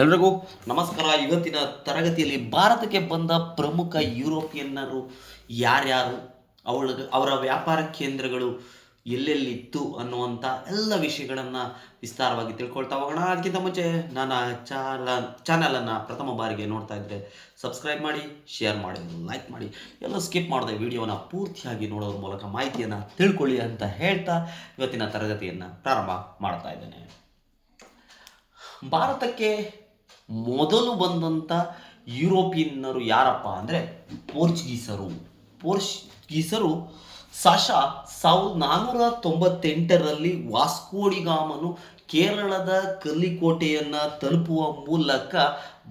ಎಲ್ರಿಗೂ ನಮಸ್ಕಾರ. ಇವತ್ತಿನ ತರಗತಿಯಲ್ಲಿ ಭಾರತಕ್ಕೆ ಬಂದ ಪ್ರಮುಖ ಯುರೋಪಿಯನ್ನರು ಯಾರ್ಯಾರು? ಅವಳ, ಅವರ ವ್ಯಾಪಾರ ಕೇಂದ್ರಗಳು ಎಲ್ಲೆಲ್ಲಿತ್ತು ಅನ್ನುವಂಥ ಎಲ್ಲ ವಿಷಯಗಳನ್ನು ವಿಸ್ತಾರವಾಗಿ ತಿಳ್ಕೊಳ್ತಾ ಹೋಗೋಣ. ಅದಕ್ಕಿಂತ ಮುಂಚೆ ನನ್ನ ಚಾಲ ಚಾನಲನ್ನು ಪ್ರಥಮ ಬಾರಿಗೆ ನೋಡ್ತಾ ಇದ್ದರೆ ಸಬ್ಸ್ಕ್ರೈಬ್ ಮಾಡಿ ಶೇರ್ ಮಾಡಿ ಲೈಕ್ ಮಾಡಿ. ಎಲ್ಲ ಸ್ಕಿಪ್ ಮಾಡದೆ ವಿಡಿಯೋನ ಪೂರ್ತಿಯಾಗಿ ನೋಡೋದ್ರ ಮೂಲಕ ಮಾಹಿತಿಯನ್ನು ತಿಳ್ಕೊಳ್ಳಿ ಅಂತ ಹೇಳ್ತಾ ಇವತ್ತಿನ ತರಗತಿಯನ್ನು ಪ್ರಾರಂಭ ಮಾಡ್ತಾ ಇದ್ದೇನೆ. ಭಾರತಕ್ಕೆ ಮೊದಲು ಬಂದಂಥ ಯುರೋಪಿಯನ್ನರು ಯಾರಪ್ಪ ಅಂದರೆ ಪೋರ್ಚುಗೀಸರು. ಪೋರ್ಚುಗೀಸರು ಸಾಶ ಸಾವಿರದ ನಾನ್ನೂರ ತೊಂಬತ್ತೆಂಟರಲ್ಲಿ ವಾಸ್ಕೋಡಿಗಾಮನು ಕೇರಳದ ಕಲ್ಲಿಕೋಟೆಯನ್ನು ತಲುಪುವ ಮೂಲಕ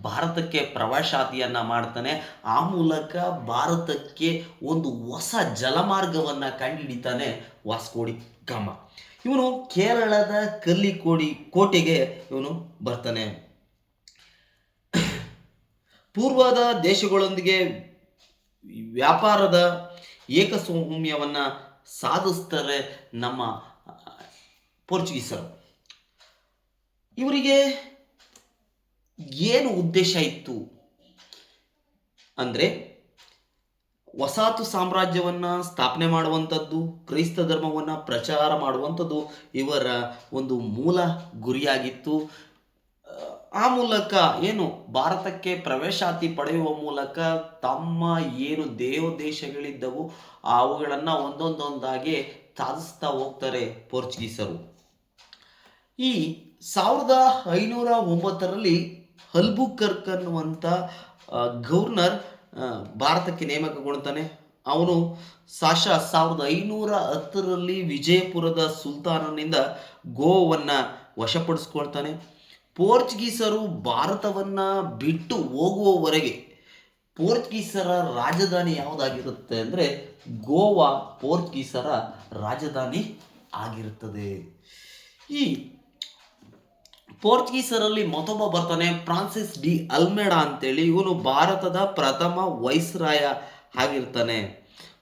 ಭಾರತಕ್ಕೆ ಪ್ರವಾಸಾತಿಯನ್ನು ಮಾಡ್ತಾನೆ. ಆ ಮೂಲಕ ಭಾರತಕ್ಕೆ ಒಂದು ಹೊಸ ಜಲಮಾರ್ಗವನ್ನು ಕಂಡುಹಿಡಿತಾನೆ ವಾಸ್ಕೋಡಿ ಗಾಮ. ಇವನು ಕೇರಳದ ಕಲ್ಲಿಕೋಡಿ ಕೋಟೆಗೆ ಇವನು ಬರ್ತಾನೆ. ಪೂರ್ವದ ದೇಶಗಳೊಂದಿಗೆ ವ್ಯಾಪಾರದ ಏಕಸ್ವಾಮ್ಯವನ್ನು ಸಾಧಿಸ್ತಾರೆ ನಮ್ಮ ಪೋರ್ಚುಗೀಸರು. ಇವರಿಗೆ ಏನು ಉದ್ದೇಶ ಇತ್ತು ಅಂದರೆ ವಸಾತು ಸಾಮ್ರಾಜ್ಯವನ್ನು ಸ್ಥಾಪನೆ ಮಾಡುವಂಥದ್ದು, ಕ್ರೈಸ್ತ ಧರ್ಮವನ್ನು ಪ್ರಚಾರ ಮಾಡುವಂಥದ್ದು ಇವರ ಒಂದು ಮೂಲ ಗುರಿಯಾಗಿತ್ತು. ಆ ಮೂಲಕ ಏನು ಭಾರತಕ್ಕೆ ಪ್ರವೇಶಾತಿ ಪಡೆಯುವ ಮೂಲಕ ತಮ್ಮ ಏನು ದೇವದೇಶಗಳಿದ್ದವು ಅವುಗಳನ್ನು ಒಂದೊಂದೊಂದಾಗಿ ಸಾಧಿಸ್ತಾ ಹೋಗ್ತಾರೆ ಪೋರ್ಚುಗೀಸರು. ಈ ಸಾವಿರದ ಐನೂರ ಒಂಬತ್ತರಲ್ಲಿ ಹಲ್ಬುಕರ್ಕ್ ಅನ್ನುವಂಥ ಗವರ್ನರ್ ಭಾರತಕ್ಕೆ ನೇಮಕಗೊಳ್ತಾನೆ ಅವನು ಸಾಶ ಸಾವಿರದ ಐನೂರ ಹತ್ತರಲ್ಲಿ ವಿಜಯಪುರದ ಸುಲ್ತಾನನಿಂದ ಗೋವನ್ನು ವಶಪಡಿಸ್ಕೊಳ್ತಾನೆ. ಪೋರ್ಚುಗೀಸರು ಭಾರತವನ್ನು ಬಿಟ್ಟು ಹೋಗುವವರೆಗೆ ಪೋರ್ಚುಗೀಸರ ರಾಜಧಾನಿ ಯಾವುದಾಗಿರುತ್ತೆ ಅಂದರೆ ಗೋವಾ ಪೋರ್ಚುಗೀಸರ ರಾಜಧಾನಿ ಆಗಿರುತ್ತದೆ. ಈ ಪೋರ್ಚುಗೀಸರಲ್ಲಿ ಮತ್ತೊಬ್ಬ ಬರ್ತಾನೆ, ಫ್ರಾನ್ಸಿಸ್ ಡಿ ಅಲ್ಮೇಡಾ ಅಂತೇಳಿ. ಇವನು ಭಾರತದ ಪ್ರಥಮ ವೈಸ್ರಾಯ ಆಗಿರ್ತಾನೆ.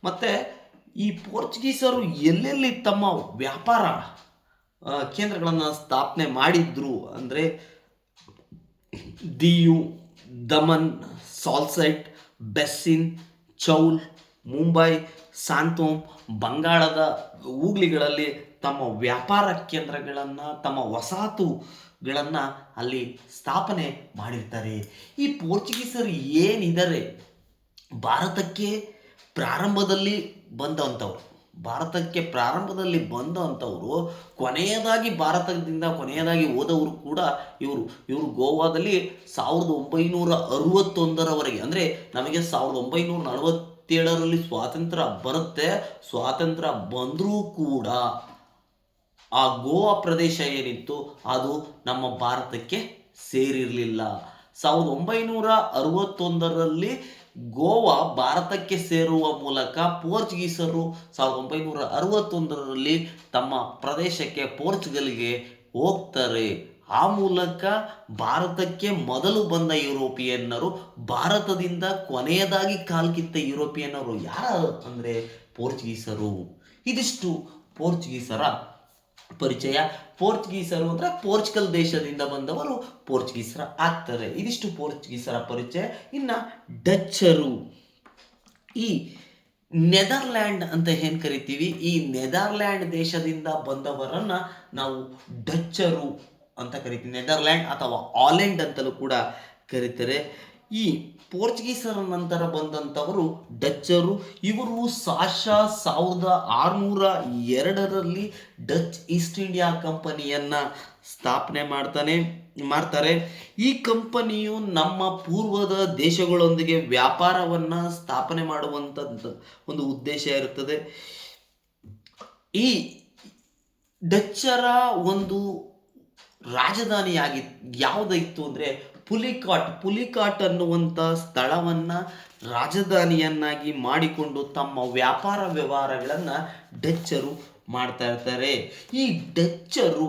ಮತ್ತೆ ಈ ಪೋರ್ಚುಗೀಸರು ಎಲ್ಲೆಲ್ಲಿ ತಮ್ಮ ವ್ಯಾಪಾರ ಕೇಂದ್ರಗಳನ್ನು ಸ್ಥಾಪನೆ ಮಾಡಿದ್ರು ಅಂದರೆ ದಿಯು, ದಮನ್, ಸಾಲ್ಸೈಟ್, ಬೆಸ್ಸಿನ್, ಚೌಲ್, ಮುಂಬೈ, ಸಾಂತೋಮ್, ಬಂಗಾಳದ ಹೂಗ್ಲಿಗಳಲ್ಲಿ ತಮ್ಮ ವ್ಯಾಪಾರ ಕೇಂದ್ರಗಳನ್ನು, ತಮ್ಮ ವಸಾಹತುಗಳನ್ನು ಅಲ್ಲಿ ಸ್ಥಾಪನೆ ಮಾಡಿರ್ತಾರೆ. ಈ ಪೋರ್ಚುಗೀಸರು ಏನಿದ್ದಾರೆ ಭಾರತಕ್ಕೆ ಪ್ರಾರಂಭದಲ್ಲಿ ಬಂದಂಥವ್ರು. ಭಾರತಕ್ಕೆ ಪ್ರಾರಂಭದಲ್ಲಿ ಬಂದಂಥವರು ಕೊನೆಯದಾಗಿ ಭಾರತದಿಂದ ಕೊನೆಯದಾಗಿ ಹೋದವರು ಕೂಡ ಇವರು. ಇವರು ಗೋವಾದಲ್ಲಿ ಸಾವಿರದ ಒಂಬೈನೂರ ಅರುವತ್ತೊಂದರವರೆಗೆ. ಅಂದರೆ ನಮಗೆ ಸಾವಿರದ ಒಂಬೈನೂರ ನಲವತ್ತೇಳರಲ್ಲಿ ಸ್ವಾತಂತ್ರ್ಯ ಬರುತ್ತೆ, ಸ್ವಾತಂತ್ರ್ಯ ಬಂದರೂ ಕೂಡ ಆ ಗೋವಾ ಪ್ರದೇಶ ಏನಿತ್ತು, ಅದು ನಮ್ಮ ಭಾರತಕ್ಕೆ ಸೇರಿರಲಿಲ್ಲ. ಸಾವಿರದ ಒಂಬೈನೂರ ಅರವತ್ತೊಂದರಲ್ಲಿ ಗೋವಾ ಭಾರತಕ್ಕೆ ಸೇರುವ ಮೂಲಕ ಪೋರ್ಚುಗೀಸರು ಸಾವಿರದ ಒಂಬೈನೂರ ಅರವತ್ತೊಂದರಲ್ಲಿ ತಮ್ಮ ಪ್ರದೇಶಕ್ಕೆ ಪೋರ್ಚುಗಲ್ಗೆ ಹೋಗ್ತಾರೆ. ಆ ಮೂಲಕ ಭಾರತಕ್ಕೆ ಮೊದಲು ಬಂದ ಯುರೋಪಿಯನ್ನರು ಭಾರತದಿಂದ ಕೊನೆಯದಾಗಿ ಕಾಲ್ಕಿತ್ತ ಯುರೋಪಿಯನ್ನರು ಯಾರು ಅಂದರೆ ಪೋರ್ಚುಗೀಸರು. ಇದಿಷ್ಟು ಪೋರ್ಚುಗೀಸರ ಪರಿಚಯ. ಪೋರ್ಚುಗೀಸರು ಅಂದರೆ ಪೋರ್ಚುಗಲ್ ದೇಶದಿಂದ ಬಂದವರು ಪೋರ್ಚುಗೀಸರ ಆಗ್ತಾರೆ. ಇದಿಷ್ಟು ಪೋರ್ಚುಗೀಸರ ಪರಿಚಯ. ಇನ್ನು ಡಚ್ಚರು. ಈ ನೆದರ್ಲ್ಯಾಂಡ್ ಅಂತ ಏನು ಕರಿತೀವಿ? ಈ ನೆದರ್ಲ್ಯಾಂಡ್ ದೇಶದಿಂದ ಬಂದವರನ್ನ ನಾವು ಡಚ್ಚರು ಅಂತ ಕರಿತೀವಿ. ನೆದರ್ಲ್ಯಾಂಡ್ ಅಥವಾ ಆಲೆಂಡ್ ಅಂತಲೂ ಕೂಡ ಕರೀತಾರೆ. ಈ ಪೋರ್ಚುಗೀಸರ ನಂತರ ಬಂದಂಥವರು ಡಚ್ಚರು. ಇವರು ಸಾಶ ಸಾವಿರದ ಆರುನೂರ ಎರಡರಲ್ಲಿ ಡಚ್ ಈಸ್ಟ್ ಇಂಡಿಯಾ ಕಂಪನಿಯನ್ನು ಸ್ಥಾಪನೆ ಮಾಡ್ತಾನೆ, ಮಾಡ್ತಾರೆ. ಈ ಕಂಪನಿಯು ನಮ್ಮ ಪೂರ್ವದ ದೇಶಗಳೊಂದಿಗೆ ವ್ಯಾಪಾರವನ್ನು ಸ್ಥಾಪನೆ ಮಾಡುವಂಥದ್ದು ಒಂದು ಉದ್ದೇಶ ಇರುತ್ತದೆ. ಈ ಡಚ್ಚರ ಒಂದು ರಾಜಧಾನಿಯಾಗಿ ಯಾವುದಿತ್ತು ಅಂದರೆ ಪುಲಿಕಾಟ್ ಪುಲಿಕಾಟ್ ಅನ್ನುವಂಥ ಸ್ಥಳವನ್ನು ರಾಜಧಾನಿಯನ್ನಾಗಿ ಮಾಡಿಕೊಂಡು ತಮ್ಮ ವ್ಯಾಪಾರ ವ್ಯವಹಾರಗಳನ್ನು ಡಚ್ಚರು ಮಾಡ್ತಾ ಇರ್ತಾರೆ. ಈ ಡಚ್ಚರು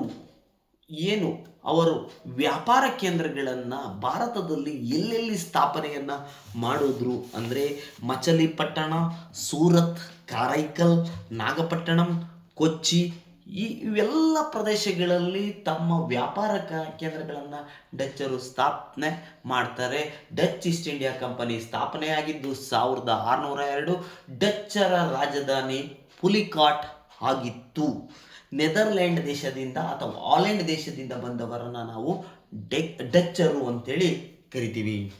ಏನು? ಅವರು ವ್ಯಾಪಾರ ಕೇಂದ್ರಗಳನ್ನು ಭಾರತದಲ್ಲಿ ಎಲ್ಲೆಲ್ಲಿ ಸ್ಥಾಪನೆಯನ್ನು ಮಾಡಿದ್ರು ಅಂದರೆ ಮಚಲಿಪಟ್ಟಣ ಸೂರತ್, ಕಾರೈಕಲ್, ನಾಗಪಟ್ಟಣಂ, ಕೊಚ್ಚಿ ಈ ಇವೆಲ್ಲ ಪ್ರದೇಶಗಳಲ್ಲಿ ತಮ್ಮ ವ್ಯಾಪಾರ ಕೇಂದ್ರಗಳನ್ನು ಡಚ್ಚರು ಸ್ಥಾಪನೆ ಮಾಡ್ತಾರೆ. ಡಚ್ ಈಸ್ಟ್ ಇಂಡಿಯಾ ಕಂಪನಿ ಸ್ಥಾಪನೆಯಾಗಿದ್ದು ಸಾವಿರದ ಆರುನೂರ ಎರಡು. ಡಚ್ಚರ ರಾಜಧಾನಿ ಪುಲಿಕಾಟ್ ಆಗಿತ್ತು. ನೆದರ್ಲ್ಯಾಂಡ್ ದೇಶದಿಂದ ಅಥವಾ ಆಲೆಂಡ್ ದೇಶದಿಂದ ಬಂದವರನ್ನು ನಾವು ಡೆ ಡಚ್ಚರು ಅಂತೇಳಿ ಕರಿತೀವಿ.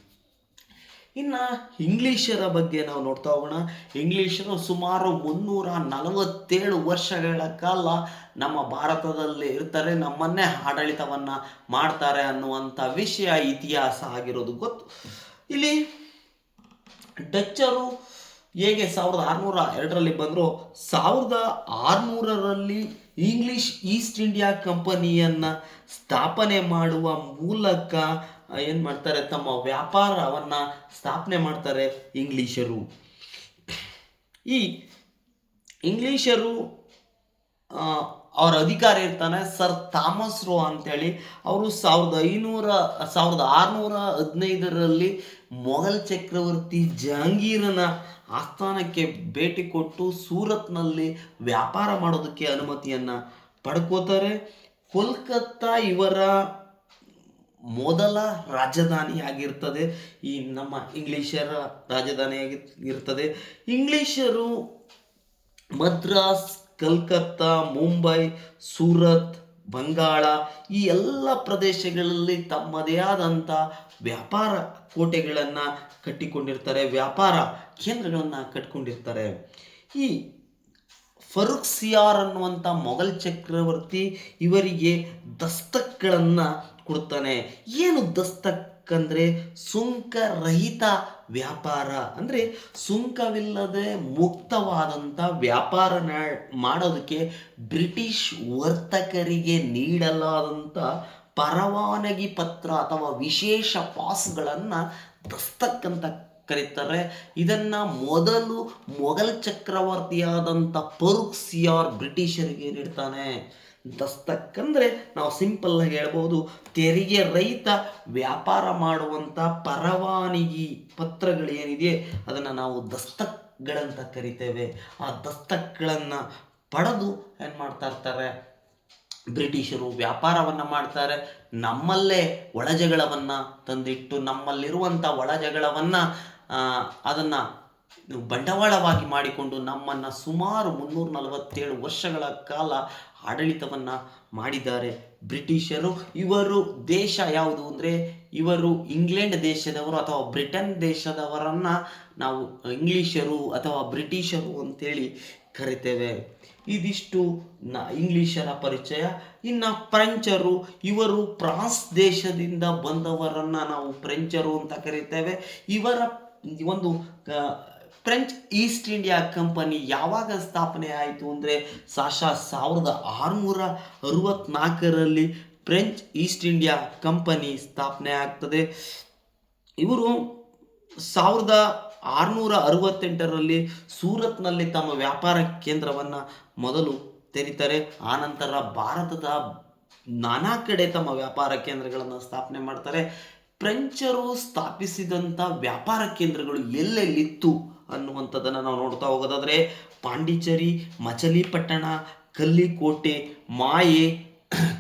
ಇನ್ನು ಇಂಗ್ಲೀಷರ ಬಗ್ಗೆ ನಾವು ನೋಡ್ತಾ ಹೋಗೋಣ. ಇಂಗ್ಲೀಷರು ಸುಮಾರು ಮುನ್ನೂರ ನಲವತ್ತೇಳು ವರ್ಷಗಳ ಕಾಲ ನಮ್ಮ ಭಾರತದಲ್ಲಿ ಇರ್ತಾರೆ, ನಮ್ಮನ್ನೇ ಆಡಳಿತವನ್ನು ಮಾಡ್ತಾರೆ ಅನ್ನುವಂಥ ವಿಷಯ, ಇತಿಹಾಸ ಆಗಿರೋದು ಗೊತ್ತು. ಇಲ್ಲಿ ಡಚ್ಚರು ಹೇಗೆ ಸಾವಿರದ ಆರುನೂರ ಎರಡರಲ್ಲಿ ಬಂದರು? ಸಾವಿರದ ಆರುನೂರರಲ್ಲಿ ಇಂಗ್ಲಿಷ್ ಈಸ್ಟ್ ಇಂಡಿಯಾ ಕಂಪನಿಯನ್ನು ಸ್ಥಾಪನೆ ಮಾಡುವ ಮೂಲಕ ಏನು ಮಾಡ್ತಾರೆ, ತಮ್ಮ ವ್ಯಾಪಾರವನ್ನು ಸ್ಥಾಪನೆ ಮಾಡ್ತಾರೆ ಇಂಗ್ಲಿಷರು. ಈ ಇಂಗ್ಲಿಷರು ಅವರ ಅಧಿಕಾರಿ ಇರ್ತಾನೆ ಸರ್ ಥಾಮಸ್ ರೋ ಅಂತೇಳಿ. ಅವರು ಸಾವಿರದ ಐನೂರ, ಸಾವಿರದ ಆರುನೂರ ಹದಿನೈದರಲ್ಲಿ ಮೊಘಲ್ ಚಕ್ರವರ್ತಿ ಜಹಾಂಗೀರನ ಆಸ್ಥಾನಕ್ಕೆ ಭೇಟಿ ಕೊಟ್ಟು ಸೂರತ್ನಲ್ಲಿ ವ್ಯಾಪಾರ ಮಾಡೋದಕ್ಕೆ ಅನುಮತಿಯನ್ನು ಪಡ್ಕೋತಾರೆ. ಕೋಲ್ಕತ್ತಾ ಇವರ ಮೊದಲ ರಾಜಧಾನಿಯಾಗಿರ್ತದೆ ಈ ನಮ್ಮ ಇಂಗ್ಲಿಷರ ರಾಜಧಾನಿಯಾಗಿ ಇರ್ತದೆ. ಇಂಗ್ಲಿಷರು ಮದ್ರಾಸ್, ಕಲ್ಕತ್ತಾ, ಮುಂಬೈ, ಸೂರತ್ ಬಂಗಾಳ ಈ ಎಲ್ಲ ಪ್ರದೇಶಗಳಲ್ಲಿ ತಮ್ಮದೇ ಆದಂಥ ವ್ಯಾಪಾರ ಕೋಟೆಗಳನ್ನು ಕಟ್ಟಿಕೊಂಡಿರ್ತಾರೆ, ವ್ಯಾಪಾರ ಕೇಂದ್ರಗಳನ್ನು ಕಟ್ಕೊಂಡಿರ್ತಾರೆ. ಈ ಫರೂಕ್ ಸಿಯಾರ್ ಅನ್ನುವಂಥ ಮೊಘಲ್ ಚಕ್ರವರ್ತಿ ಇವರಿಗೆ ದಸ್ತಕ್ಗಳನ್ನು ಕೊಡ್ತಾನೆ. ಏನು ದಸ್ತಕ್ ಅಂದರೆ ಸುಂಕರಹಿತ ವ್ಯಾಪಾರ. ಅಂದರೆ ಸುಂಕವಿಲ್ಲದೆ ಮುಕ್ತವಾದಂಥ ವ್ಯಾಪಾರ ಮಾಡೋದಕ್ಕೆ ಬ್ರಿಟಿಷ್ ವರ್ತಕರಿಗೆ ನೀಡಲಾದಂಥ ಪರವಾನಗಿ ಪತ್ರ ಅಥವಾ ವಿಶೇಷ ಪಾಸ್ಗಳನ್ನು ದಸ್ತಕ್ ಅಂತ ಕರೀತಾರೆ. ಇದನ್ನ ಮೊದಲು ಮೊಘಲ್ ಚಕ್ರವರ್ತಿಯಾದಂಥ ಪರುಕ್ಸಿಯಾರ್ ಬ್ರಿಟಿಷರಿಗೆ ನೀಡ್ತಾನೆ. ದಸ್ತಕ್ ಅಂದರೆ ನಾವು ಸಿಂಪಲ್ ಆಗಿ ಹೇಳ್ಬೋದು, ತೆರಿಗೆ ರಹಿತ ವ್ಯಾಪಾರ ಮಾಡುವಂಥ ಪರವಾನಗಿ ಪತ್ರಗಳೇನಿದೆ, ಅದನ್ನು ನಾವು ದಸ್ತಕ್ಗಳಂತ ಕರಿತೇವೆ. ಆ ದಸ್ತಕ್ಗಳನ್ನು ಪಡೆದು ಏನು ಮಾಡ್ತಾ ಇರ್ತಾರೆ? ಬ್ರಿಟಿಷರು ವ್ಯಾಪಾರವನ್ನು ಮಾಡ್ತಾರೆ. ನಮ್ಮಲ್ಲೇ ಒಳಜಗಳವನ್ನು ತಂದಿಟ್ಟು ನಮ್ಮಲ್ಲಿರುವಂಥ ಒಳಜಗಳವನ್ನು ಅದನ್ನು ಬಂಡವಾಳವಾಗಿ ಮಾಡಿಕೊಂಡು ನಮ್ಮನ್ನು ಸುಮಾರು ಮುನ್ನೂರ ನಲವತ್ತೇಳು ವರ್ಷಗಳ ಕಾಲ ಆಡಳಿತವನ್ನು ಮಾಡಿದ್ದಾರೆ ಬ್ರಿಟಿಷರು. ಇವರು ದೇಶ ಯಾವುದು ಅಂದರೆ ಇವರು ಇಂಗ್ಲೆಂಡ್ ದೇಶದವರು ಅಥವಾ ಬ್ರಿಟನ್ ದೇಶದವರನ್ನು ನಾವು ಇಂಗ್ಲಿಷರು ಅಥವಾ ಬ್ರಿಟಿಷರು ಅಂತೇಳಿ ಕರಿತೇವೆ. ಇದಿಷ್ಟು ನ ಇಂಗ್ಲೀಷರ ಪರಿಚಯ. ಇನ್ನು ಫ್ರೆಂಚರು, ಇವರು ಫ್ರಾನ್ಸ್ ದೇಶದಿಂದ ಬಂದವರನ್ನು ನಾವು ಫ್ರೆಂಚರು ಅಂತ ಕರಿತೇವೆ. ಇವರ ಒಂದು ಫ್ರೆಂಚ್ ಈಸ್ಟ್ ಇಂಡಿಯಾ ಕಂಪನಿ ಯಾವಾಗ ಸ್ಥಾಪನೆ ಆಯಿತು ಅಂದರೆ ಸಾಶಾ ಸಾವಿರದ ಆರುನೂರ ಅರವತ್ನಾಲ್ಕರಲ್ಲಿ ಫ್ರೆಂಚ್ ಈಸ್ಟ್ ಇಂಡಿಯಾ ಕಂಪನಿ ಸ್ಥಾಪನೆ ಆಗ್ತದೆ. ಇವರು ಸಾವಿರದ ಆರುನೂರ ಅರವತ್ತೆಂಟರಲ್ಲಿ ಸೂರತ್ನಲ್ಲಿ ತಮ್ಮ ವ್ಯಾಪಾರ ಕೇಂದ್ರವನ್ನು ಮೊದಲು ತೆರೀತಾರೆ. ಆನಂತರ ಭಾರತದ ನಾನಾ ಕಡೆ ತಮ್ಮ ವ್ಯಾಪಾರ ಕೇಂದ್ರಗಳನ್ನು ಸ್ಥಾಪನೆ ಮಾಡ್ತಾರೆ. ಫ್ರೆಂಚರು ಸ್ಥಾಪಿಸಿದಂಥ ವ್ಯಾಪಾರ ಕೇಂದ್ರಗಳು ಎಲ್ಲೆಲ್ಲಿತ್ತು? ಅನ್ನುವಂಥದ್ದನ್ನು ನಾವು ನೋಡ್ತಾ ಹೋಗೋದಾದರೆ ಪಾಂಡಿಚೇರಿ, ಮಚಲಿಪಟ್ಟಣ, ಕಲ್ಲಿಕೋಟೆ, ಮಾಯೆ,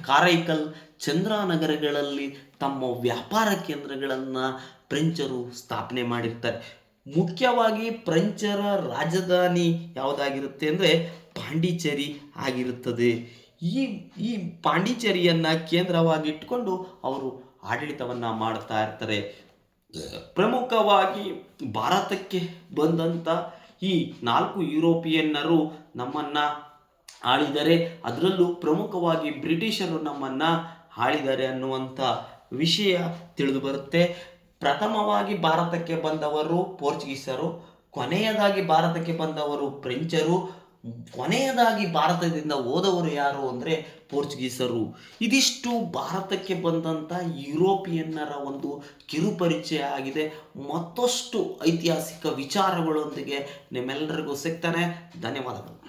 ಕಾರೈಕಲ್, ಚಂದ್ರಾನಗರಗಳಲ್ಲಿ ತಮ್ಮ ವ್ಯಾಪಾರ ಕೇಂದ್ರಗಳನ್ನು ಫ್ರೆಂಚರು ಸ್ಥಾಪನೆ ಮಾಡಿರ್ತಾರೆ. ಮುಖ್ಯವಾಗಿ ಫ್ರೆಂಚರ ರಾಜಧಾನಿ ಯಾವುದಾಗಿರುತ್ತೆ ಅಂದರೆ ಪಾಂಡಿಚೇರಿ ಆಗಿರುತ್ತದೆ. ಈ ಈ ಪಾಂಡಿಚೇರಿಯನ್ನು ಕೇಂದ್ರವಾಗಿಟ್ಕೊಂಡು ಅವರು ಆಡಳಿತವನ್ನು ಮಾಡ್ತಾ ಇರ್ತಾರೆ. ಪ್ರಮುಖವಾಗಿ ಭಾರತಕ್ಕೆ ಬಂದಂಥ ಈ ನಾಲ್ಕು ಯುರೋಪಿಯನ್ನರು ನಮ್ಮನ್ನು ಆಳಿದರೆ, ಅದರಲ್ಲೂ ಪ್ರಮುಖವಾಗಿ ಬ್ರಿಟಿಷರು ನಮ್ಮನ್ನು ಆಳಿದ್ದಾರೆ ಅನ್ನುವಂಥ ವಿಷಯ ತಿಳಿದು ಬರುತ್ತೆ. ಪ್ರಥಮವಾಗಿ ಭಾರತಕ್ಕೆ ಬಂದವರು ಪೋರ್ಚುಗೀಸರು, ಕೊನೆಯದಾಗಿ ಭಾರತಕ್ಕೆ ಬಂದವರು ಫ್ರೆಂಚರು ಕೊನೆಯದಾಗಿ ಭಾರತದಿಂದ ಹೋದವರು ಯಾರು ಅಂದರೆ ಪೋರ್ಚುಗೀಸರು. ಇದಿಷ್ಟು ಭಾರತಕ್ಕೆ ಬಂದಂಥ ಯುರೋಪಿಯನ್ನರ ಒಂದು ಕಿರುಪರಿಚಯ ಆಗಿದೆ. ಮತ್ತಷ್ಟು ಐತಿಹಾಸಿಕ ವಿಚಾರಗಳೊಂದಿಗೆ ನಿಮ್ಮೆಲ್ಲರಿಗೂ ಸಿಗ್ತಾನೆ. ಧನ್ಯವಾದಗಳು.